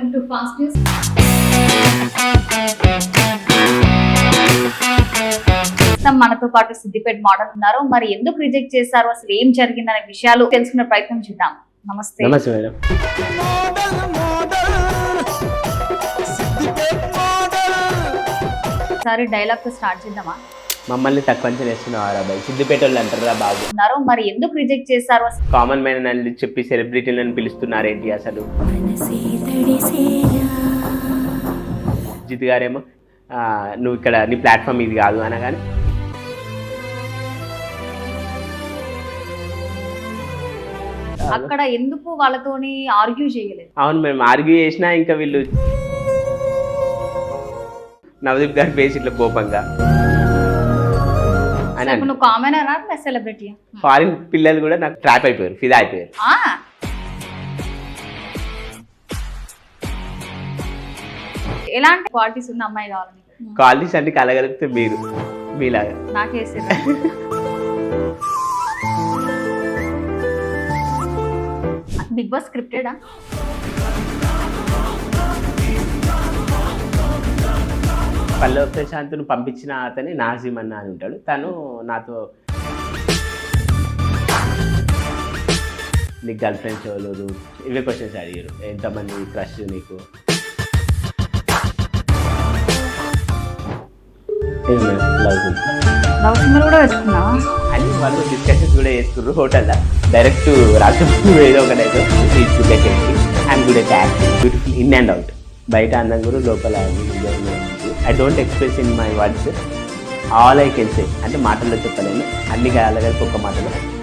Fast news. మనతో పాటు Siddipet model ఉన్నారు. మరి ఎందుకు రిజెక్ట్ చేశారు? అసలు ఏం జరిగిందనే విషయాలు తెలుసుకునే ప్రయత్నం చేద్దాం. నమస్తే. నమస్తే మేడం. ఒకసారి డైలాగ్తో స్టార్ట్ చేద్దామా? మమ్మల్ని తక్కువ అంచనా వేస్తున్నావు రా బాయ్ సిద్దిపేట వాళ్ళు అంటారా బాబు. ఉన్నారు మరి ఎందుకు రిజెక్ట్ చేశారు? కామన్ మ్యాన్ అని చెప్పి సెలబ్రిటీలను పిలుస్తున్నారేంటి అసలు? జిత్ గారేమో నువ్వు ఇక్కడ నీ ప్లాట్ఫామ్ ఇది కాదు అనగానే. అక్కడ ఎందుకు వాళ్ళతోని ఆర్గ్యూ చేయలేదు? అవును మేము ఆర్గ్యూ చేసినా ఇంకా వీళ్ళు నవదీప్ గారి ఫేస్ ఇట్లా కోపంగా. ఇప్పుడు నువ్వు కామన్ అనా సెలబ్రిటీ? ఫారిన్ పిల్లలు కూడా నాకు ట్రాప్ అయిపోయారు ఫిదా అయిపోయారు. ఎలాంటి క్వాలిటీస్ ఉన్న అమ్మాయి కావాలి నీకు? క్వాలిటీస్ అన్ని కలగలిపితే మీరు మీలాగా. నాకేసి బిగ్ బాస్ స్క్రిప్టెడా? పల్లవ ప్రశాంత్ను పంపించిన అతని నాజిమ్ అన్న అని ఉంటాడు. తను నాతో నీకు గర్ల్ ఫ్రెండ్స్ ఎవరు ఇవే క్వశ్చన్స్ అడిగారు. ఎంతమంది క్రష్ నీకు? కూడా పెట్టుకున్నావా అని వాళ్ళు డిస్కషన్స్ కూడా చేసుకున్నారు హోటల్లో డైరెక్ట్ రాష్ట్రం ఏదో ఒకటి అయితే is good at I'm good at acting beautiful in and out బయట అందం కూడా లోపల I don't express in my words all I can say అంటే మాటల్లో చెప్పలేను. అన్ని కలిపి ఒక మాటలో.